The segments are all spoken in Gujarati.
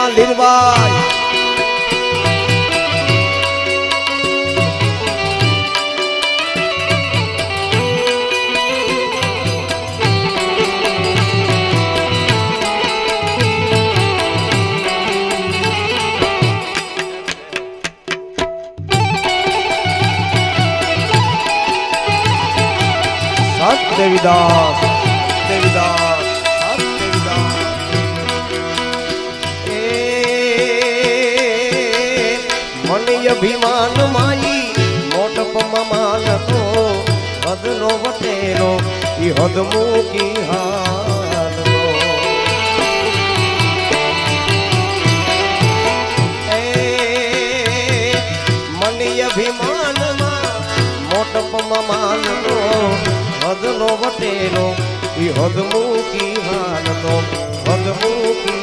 ભગવાન લીલભાઈ દેવીદાસ મન અભિમાન માઈ, મોટપમાં માનતો હદનો વટેરો ઈ હદ મૂકી હાલનો એ મન અભિમાનમાં મોટપમાં માનતો હદનો વટેલો, ઈ હદ મૂકી હાલતો હદ મૂકી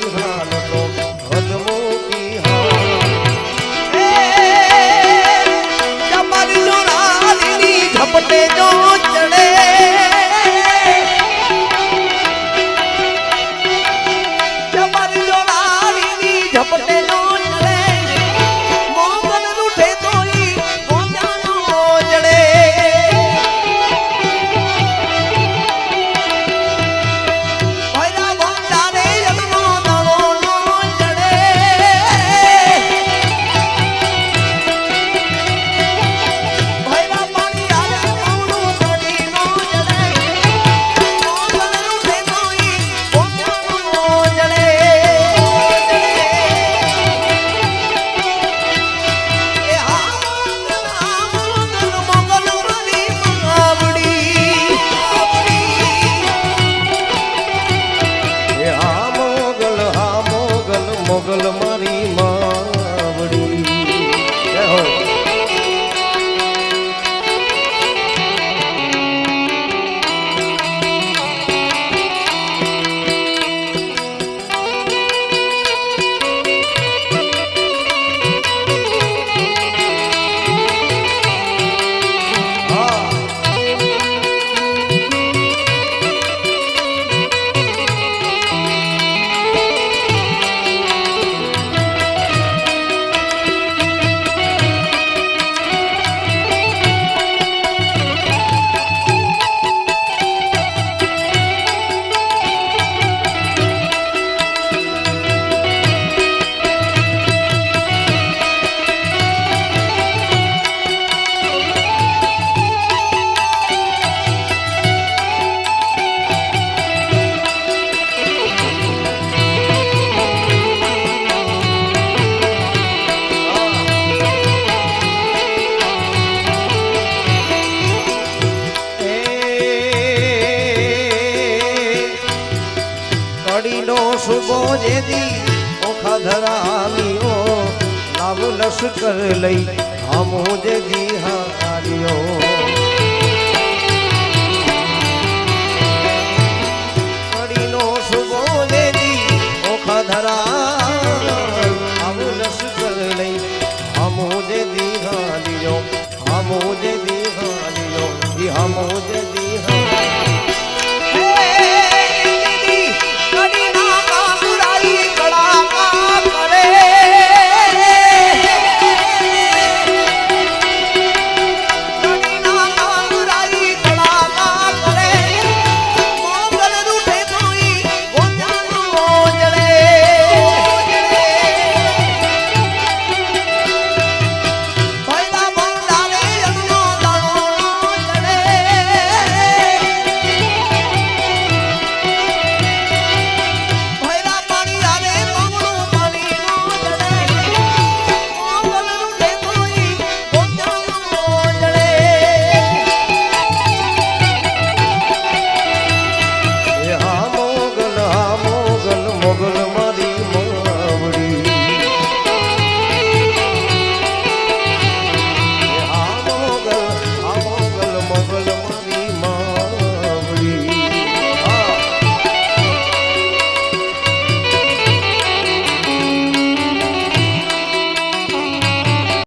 જેદી ઓખા ધરાવીઓ, લાવ લશ્કર લઈ આમો જેદી હાર્યો કડીનો શુભો જેદી ઓખા ધરા આવ લશ્કર લઈ આમો જેદી હાર્યો આમો જેદી હાર્યો ઈ આમો જેદી